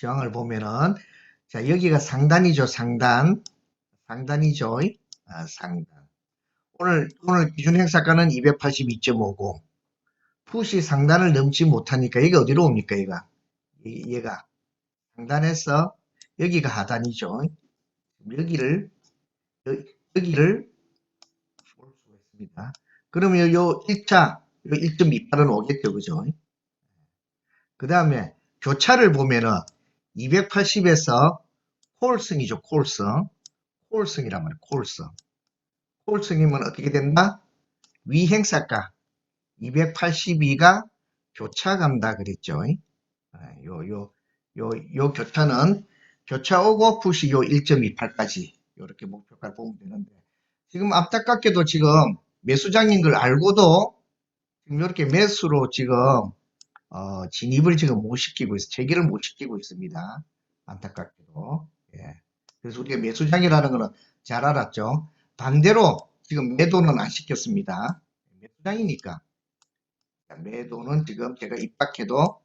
시황을 보면은 자 여기가 상단이죠 상단. 상단이죠. 아, 상단. 오늘 오늘 기준 행사가는 282.50 푸시 상단을 넘지 못하니까 이게 어디로 옵니까 얘가? 이- 얘가. 상단에서 여기가 하단이죠. 여기를 여- 여기를 볼 수가 있습니다. 그러면 요 1차 요 1.28은 오겠죠 그죠? 그 다음에 교차를 보면은 280에서 콜승이죠, 콜승. 콜승이란 말이에요, 콜승. 콜승이면 어떻게 된다? 위행사가 282가 교차 간다 그랬죠. 아, 요, 요, 요, 요 교차는 교차 오고 푸시 요 1.28까지 이렇게 목표가를 보면 되는데 지금 안타깝게도 지금 매수장인 걸 알고도 지금 이렇게 매수로 지금 어, 진입을 지금 못 시키고 있어, 재기를 못 시키고 있습니다. 안타깝게도. 예. 그래서 우리가 매수장이라는 거는 잘 알았죠. 반대로 지금 매도는 안 시켰습니다. 매수장이니까. 자, 매도는 지금 제가 입박해도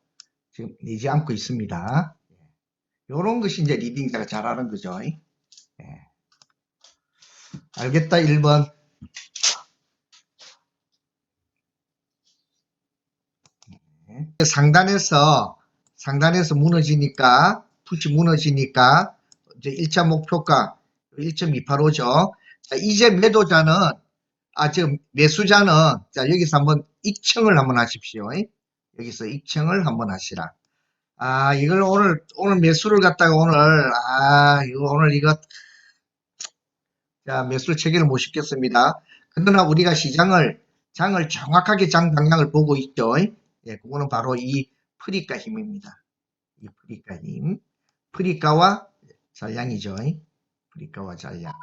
지금 내지 않고 있습니다. 요런 것이 이제 리딩자가 잘하는 거죠. 예. 알겠다, 1번. 상단에서 상단에서 무너지니까 푸시 무너지니까 이제 1차 목표가 1.285죠. 자, 이제 매도자는 아 지금 매수자는 자 여기서 한번 익청을 한번 하십시오. 여기서 익청을 한번 하시라. 아 이걸 오늘 오늘 매수를 갖다가 오늘 아 이거 오늘 이거 자 매수를 체계를 못 시켰습니다. 그러나 우리가 시장을 장을 정확하게 장 방향을 보고 있죠. 예, 그거는 바로 이 프리카 힘입니다. 이 프리카 힘. 프리카와 전량이죠. 프리카와 전량.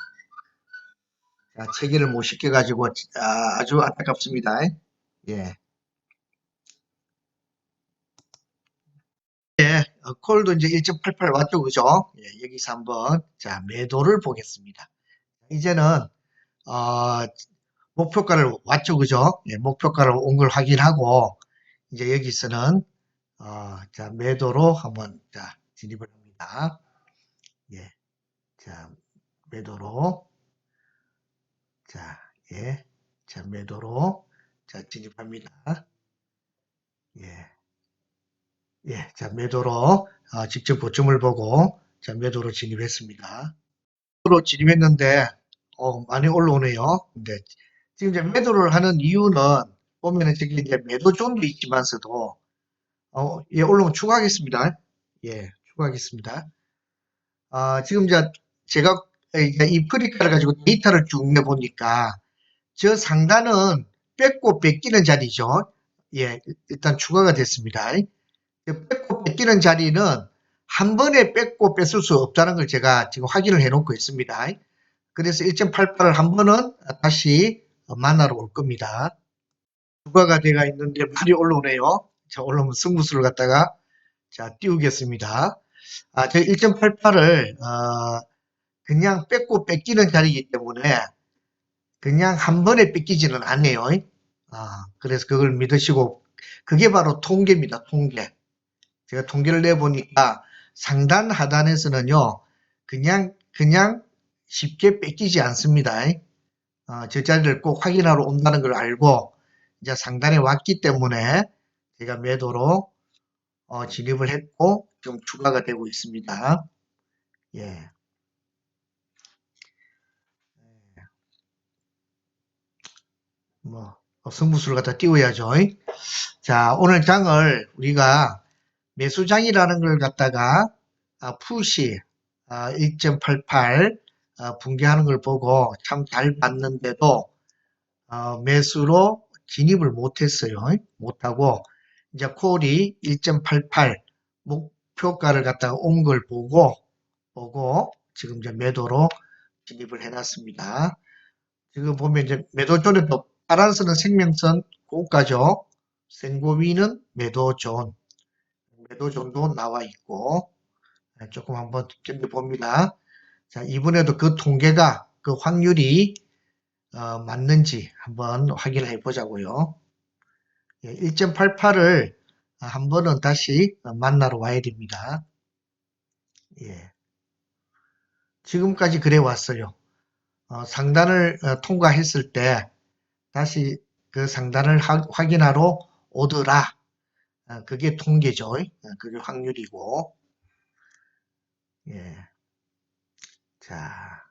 자, 체계를 못 시켜가지고, 아, 아주 안타깝습니다. 예. 예, 어, 콜도 이제 1.88 왔죠, 그죠? 예, 여기서 한번, 자, 매도를 보겠습니다. 이제는, 어, 목표가를 왔죠, 그죠? 예, 목표가를 온 걸 확인하고, 이제 여기서는 어, 자 매도로 한번 자 진입을 합니다. 예, 자 매도로 자 예, 자 매도로 자 진입합니다. 예, 예, 자 매도로 어, 직접 고점을 보고 자 매도로 진입했습니다. 매도로 진입했는데 어, 많이 올라오네요. 근데 지금 이제 매도를 하는 이유는 보면은 저기 이제 매도 존도 있지만서도 어, 예, 올라오면 추가하겠습니다. 예, 추가하겠습니다. 아, 지금 이제 제가 이 프리카를 가지고 데이터를 쭉 내보니까 저 상단은 뺏고 뺏기는 자리죠. 예, 일단 추가가 됐습니다. 그 뺏고 뺏기는 자리는 한 번에 뺏고 뺏을 수 없다는 걸 제가 지금 확인을 해 놓고 있습니다. 그래서 1.88을 한 번은 다시 만나러 올 겁니다. 추가가 돼가 있는데 많이 올라오네요. 자, 올라오면 승부수를 갖다가 자, 띄우겠습니다. 아, 저 1.88을 어, 그냥 뺏고 뺏기는 자리이기 때문에 그냥 한 번에 뺏기지는 않네요. 아, 그래서 그걸 믿으시고 그게 바로 통계입니다. 통계. 제가 통계를 내보니까 상단 하단에서는요. 그냥 그냥 쉽게 뺏기지 않습니다. 어, 저 자리를 꼭 확인하러 온다는 걸 알고 이제 상단에 왔기 때문에 제가 매도로 어, 진입을 했고 지금 추가가 되고 있습니다. 예. 뭐 어, 승부수를 갖다 띄워야죠. 자 오늘 장을 우리가 매수장이라는 걸 갖다가 아, 푸시 아, 1.88 아, 붕괴하는 걸 보고 참 잘 봤는데도 어, 매수로 진입을 못했어요. 못하고 이제 콜이 1.88 목표가를 갖다가 온 걸 보고 보고 지금 이제 매도로 진입을 해놨습니다. 지금 보면 이제 매도존에도 파란선은 생명선 고가죠. 생고위는 매도존. 매도존도 나와 있고 네, 조금 한번 견뎌 봅니다. 자 이번에도 그 통계가 그 확률이 어, 맞는지 한번 확인을 해 보자고요. 1.88을 한 번은 다시 만나러 와야 됩니다. 예. 지금까지 그래 왔어요. 어, 상단을 어, 통과했을 때 다시 그 상단을 하- 확인하러 오더라. 어, 그게 통계죠. 어, 그게 확률이고. 예. 자,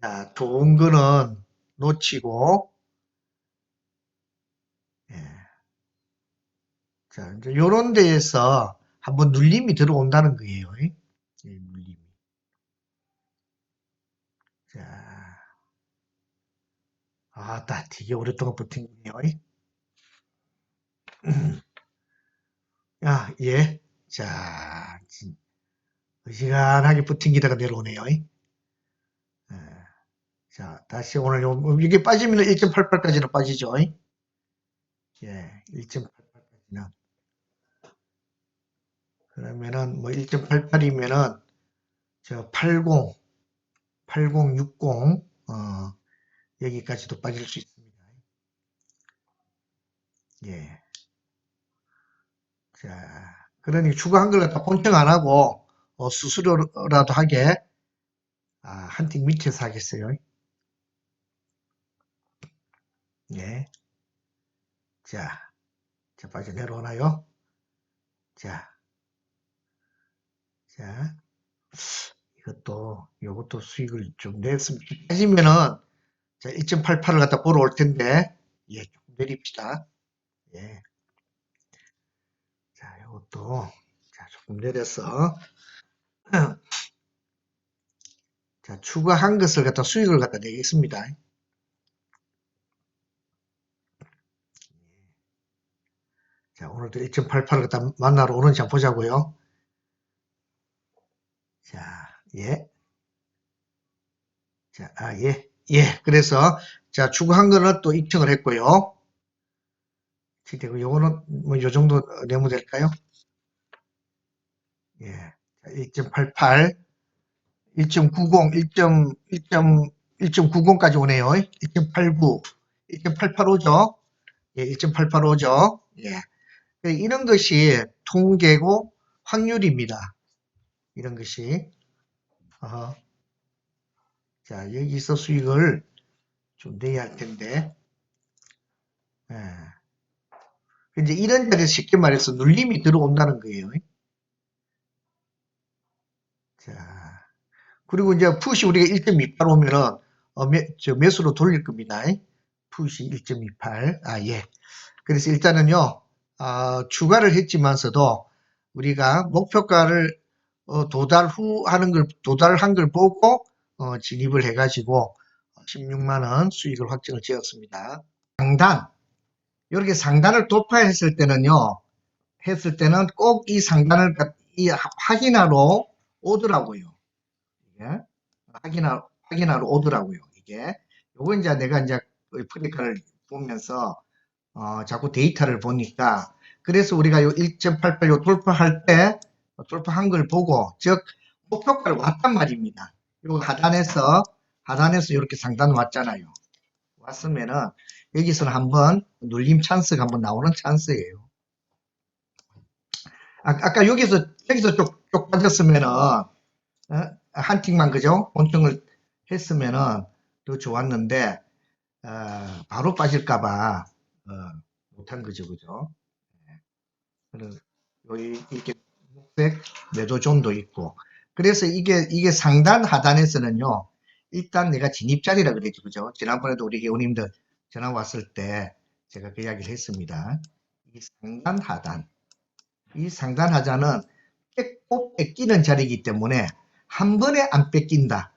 자, 좋은 거는 놓치고, 예. 자, 이제 요런 데에서 한번 눌림이 들어온다는 거예요. 예, 눌림이. 자, 아, 나 되게 오랫동안 버틴 거네요. 야, 예. 자, 진- 어지간하게 버틴 기다가 내려오네요. 예. 자, 다시 오늘 요, 이게 빠지면 1.88까지는 빠지죠. 예, 1.88까지는. 그러면은 뭐 1.88이면은 저 80, 80, 60, 어, 여기까지도 빠질 수 있습니다. 예. 자, 그러니 추가 한 걸 갖다 본청 안 하고, 어, 수수료라도 하게, 아, 한팀 밑에서 하겠어요. 예. 자, 자, 빠져 내려오나요? 자, 자, 이것도, 이것도 수익을 좀 냈으면, 빠지면은, 자, 1.88을 갖다 보러 올 텐데, 예, 조금 내립시다. 예. 자, 이것도, 자, 조금 내려서, 자, 추가한 것을 갖다 수익을 갖다 내겠습니다. 자, 오늘도 1.88을 갖다 만나러 오는지 한번 보자고요. 자, 예. 자, 아, 예. 예. 그래서, 자, 추가한 거는 또 입증을 했고요. 되고 요거는 뭐 요 정도 내면 될까요? 예. 자, 1.88, 1.90, 1.1.1.90까지 오네요. 1.89, 1.885죠. 예, 1.885죠. 예. 이런 것이 통계고 확률입니다. 이런 것이. 어허. 자, 여기서 수익을 좀 내야 할 텐데. 예. 이제 이런 자리에 쉽게 말해서 눌림이 들어온다는 거예요. 자, 그리고 이제 푸시 우리가 1.28 오면은 어, 매, 저 매수로 돌릴 겁니다. 푸시 1.28. 아, 예. 그래서 일단은요, 아, 추가를 했지만서도 우리가 목표가를 어, 도달 후 하는 걸, 도달한 걸 보고 어, 진입을 해가지고 16만 원 수익을 확정을 지었습니다. 상단. 이렇게 상단을 돌파했을 때는요, 했을 때는 꼭 이 상단을 가- 이 확인하러 오더라고요. 이게 확인하, 확인하러 오더라고요. 이게 요거 이제 내가 이제 프리카를 보면서 어, 자꾸 데이터를 보니까 그래서 우리가 요 1.88 요 돌파할 때 돌파한 걸 보고 즉 목표가를 왔단 말입니다. 요 하단에서 하단에서 이렇게 상단 왔잖아요. 왔으면은 여기서는 한번 눌림 찬스가 한번 나오는 찬스예요. 아, 아까 여기서 여기서 쪽, 쪽 빠졌으면은 어? 한 틱만 그죠? 본청을 했으면은 더 좋았는데 어, 바로 빠질까봐 어, 못한 거죠, 그죠? 네. 그래서 여기 이렇게 녹색 매도존도 있고 그래서 이게 이게 상단 하단에서는요 일단 내가 진입자리라 그랬죠, 그죠? 지난번에도 우리 회원님들 전화 왔을 때 제가 그 이야기를 했습니다. 이 상단 하단 이 상단 하단은 꼭 뺏기는 자리이기 때문에 한 번에 안 뺏긴다.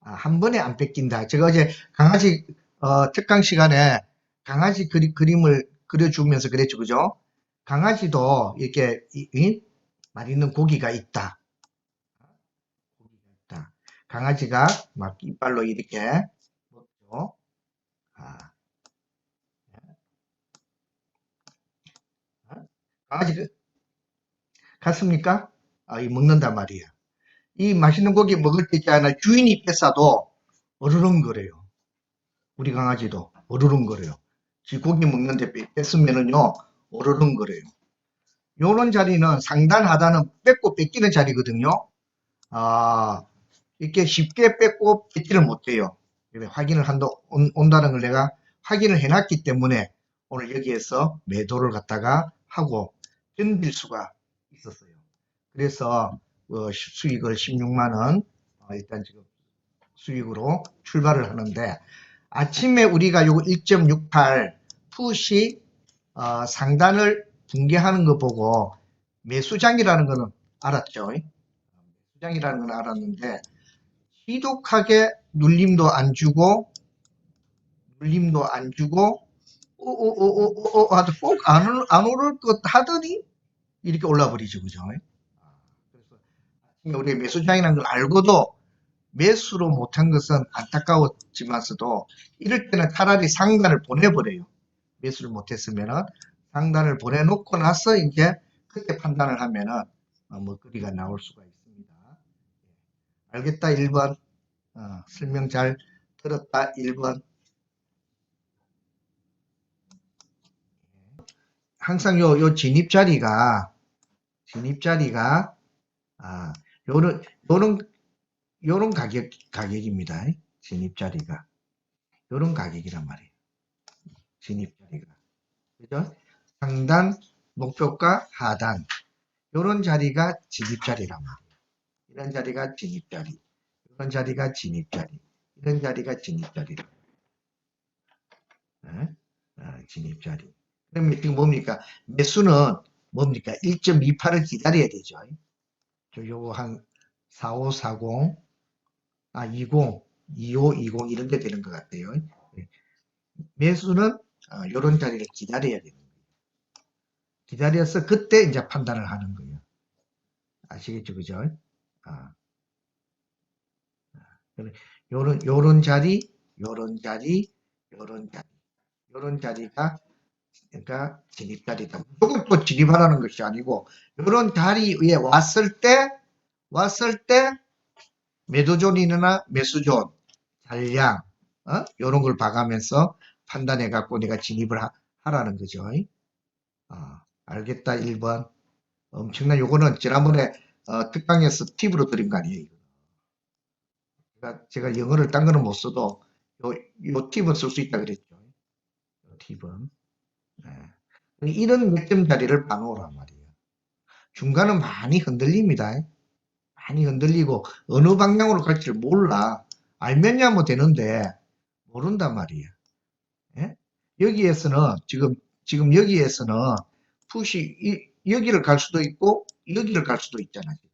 아, 한 번에 안 뺏긴다. 제가 어제 강아지 어, 특강 시간에 강아지 그리, 그림을 그려주면서 그랬죠, 그죠? 강아지도 이렇게 이, 이 맛있는 고기가 있다. 고기가 있다. 강아지가 막 이빨로 이렇게 먹죠. 아. 강아지 그- 같습니까? 아, 이 먹는단 말이에요. 이 맛있는 고기 먹을 때 있잖아 주인이 뺏어도 어르렁거려요. 우리 강아지도 어르렁거려요. 지 고기 먹는데 뺏- 뺏으면은요 어르렁거려요. 요런 자리는 상단 하단은 뺏고 뺏기는 자리거든요. 아, 이렇게 쉽게 뺏고 뺏기를 못해요. 확인을 한다, 온, 온다는 걸 내가 확인을 해놨기 때문에 오늘 여기에서 매도를 갖다가 하고 견딜 수가 있었어요. 그래서 어, 수익을 16만 원 어, 일단 지금 수익으로 출발을 하는데 아침에 우리가 요거 1.68 푸시 어, 상단을 붕괴하는 거 보고 매수장이라는 거는 알았죠. 매수장이라는 건 알았는데 지독하게 눌림도 안 주고 눌림도 안 주고 오오오오오 하도 꼭안 안 오를 것 하더니 이렇게 올라 버리죠, 그죠? 그래서 아침에 우리 매수장이라는 걸 알고도 매수로 못한 것은 안타까웠지만서도 이럴 때는 차라리 상단을 보내버려요. 매수를 못했으면은 상단을 보내놓고 나서 이제 그때 판단을 하면은 어, 먹거리가 나올 수가 있습니다. 알겠다 1번 어, 설명 잘 들었다 1번 항상 요, 요 진입 자리가 진입 자리가 아 요런 요런 요런 가격 가격입니다. 진입 자리가 요런 가격이란 말이에요. 진입 자리가 그죠? 상단 목표가 하단 요런 자리가 진입 자리란 말이에요. 이런 자리가 진입 자리 이런 자리가 진입 자리 이런 자리가 진입 자리 네? 아, 진입 자리 그러면 지금 뭡니까 매수는 뭡니까 1.28을 기다려야 되죠. 저 요거 한 4540, 아 20, 2520 이런 데 되는 것 같아요. 예. 매수는 어, 요런 자리를 기다려야 되는 거예요. 기다려서 그때 이제 판단을 하는 거예요. 아시겠죠, 그죠? 아. 그래, 요런 요런 자리, 요런 자리, 요런 자리, 요런 자리가 그러니까 진입자리다. 무조건 또 진입하라는 것이 아니고 이런 자리에 왔을 때 왔을 때 매도존이나 매수존 잔량 어? 이런 걸 봐가면서 판단해 갖고 내가 진입을 하, 라는 거죠. 어, 알겠다 1번 엄청난 요거는 지난번에 어, 특강에서 팁으로 드린 거 아니에요. 제가, 제가 영어를 딴 거는 못 써도 요, 요 팁은 쓸 수 있다 그랬죠. 요 팁은 네. 이런 맥점 자리를 봐놓으란 말이에요. 중간은 많이 흔들립니다. 많이 흔들리고 어느 방향으로 갈지를 몰라. 알면야 뭐 되는데 모른단 말이에요. 예? 여기에서는 지금 지금 여기에서는 푸시 이, 여기를 갈 수도 있고 여기를 갈 수도 있잖아 지금.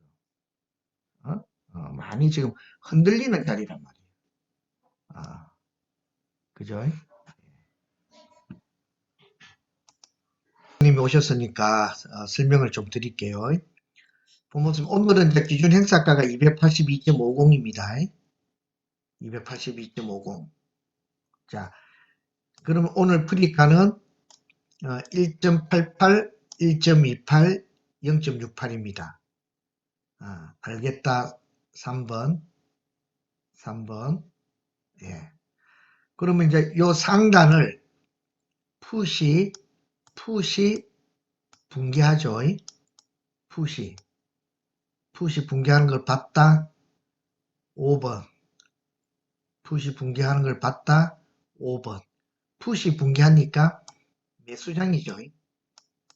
어? 어, 많이 지금 흔들리는 자리란 말이에요. 아, 그죠? 님이 오셨으니까 어, 설명을 좀 드릴게요. 보면 오늘은 이제 기준 행사가가 282.50입니다. 282.50. 자, 그러면 오늘 프리카는 1.88, 1.28, 0.68입니다. 아, 알겠다. 3번. 3번. 예. 그러면 이제 요 상단을 푸시 푸시 붕괴하죠. 푸시. 푸시 붕괴하는 걸 봤다. 5번. 푸시 붕괴하는 걸 봤다. 5번. 푸시 붕괴하니까 매수장이죠.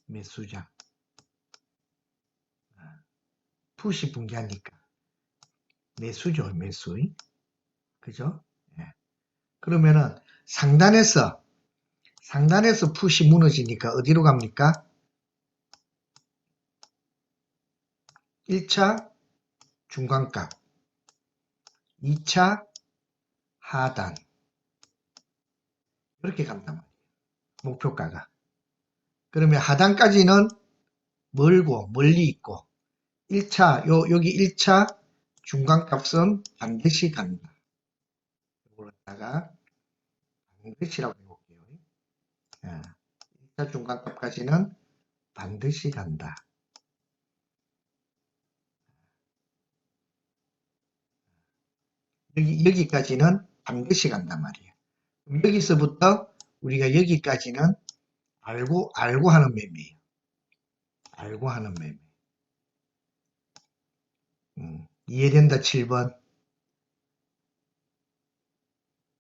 매수장. 푸시 붕괴하니까 매수죠. 매수. 그죠? 예. 그러면은 상단에서 상단에서 푸시 무너지니까 어디로 갑니까? 1차 중간값 2차 하단 이렇게 간단 말이에요. 목표가가. 그러면 하단까지는 멀고 멀리 있고 1차 요 여기 1차 중간값은 반드시 간다. 이걸 갖다가 반드시라고 1차 중간값까지는 반드시 간다. 여기, 여기 까지는 반드시 간단 말이에요. 여기서부터 우리가 여기까지는 알고, 알고 하는 매매예요. 알고 하는 매매. 음, 이해된다 7번.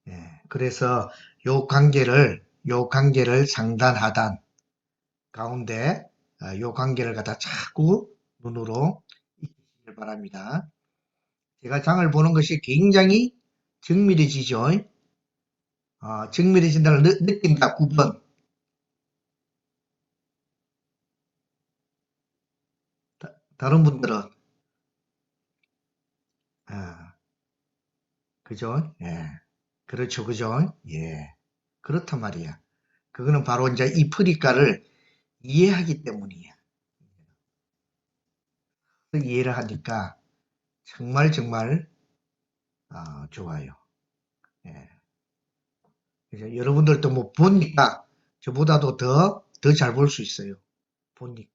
예, 그래서 요 관계를 요 관계를 상단 하단 가운데 아, 요 관계를 갖다 자꾸 눈으로 익히시길 바랍니다. 제가 장을 보는 것이 굉장히 정밀해지죠. 어, 정밀해진다는 느- 느낌다 9번. 다 른 분들은 아, 그죠? 예. 그렇죠. 그죠? 예. 그렇단 말이야. 그거는 바로 이제 이 프리카를 이해하기 때문이야. 이해를 하니까 정말 정말 아, 좋아요. 예. 그래서 여러분들도 뭐 보니까 저보다도 더 더 잘 볼 수 있어요. 보니까.